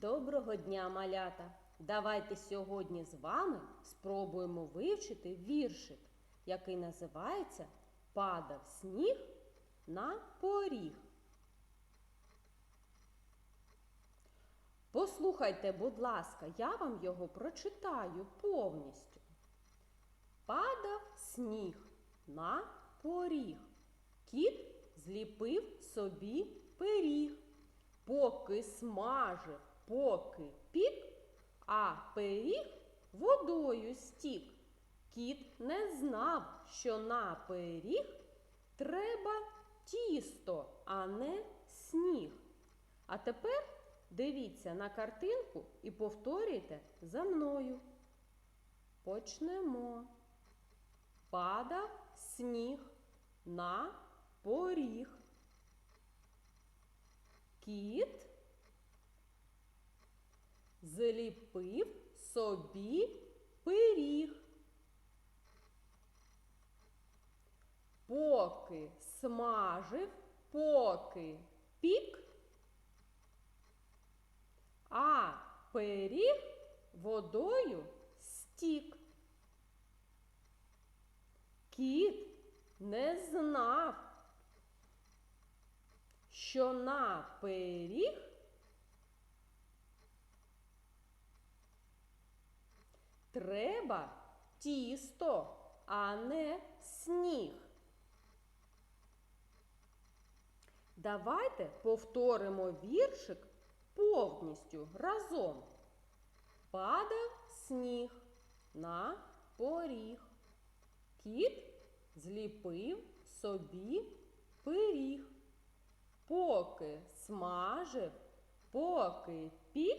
Доброго дня, малята! Давайте сьогодні з вами спробуємо вивчити віршик, який називається Падав сніг на поріг. Послухайте, будь ласка, я вам його прочитаю повністю. Падав сніг на поріг. Кіт зліпив собі пиріг. Поки смажив, поки пік, а пиріг водою стік. Кіт не знав, що на пиріг треба тісто, а не сніг. А тепер дивіться на картинку і повторюйте за мною. Почнемо. Падав сніг на поріг. Кіт зліпив собі пиріг. Поки смажив, поки пік, а пиріг водою стік. Кіт не знав, що на пиріг треба тісто, а не сніг. Давайте повторимо віршик повністю разом. Падав сніг на поріг. Кіт зліпив собі пиріг. Поки смажив, поки пік,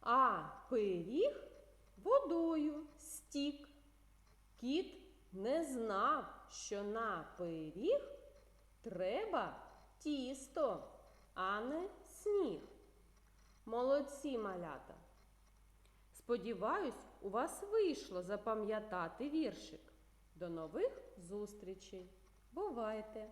а пиріг водою стік. Кіт не знав, що на пиріг треба тісто, а не сніг. Молодці малята! Сподіваюсь, у вас вийшло запам'ятати віршик. До нових зустрічей! Бувайте!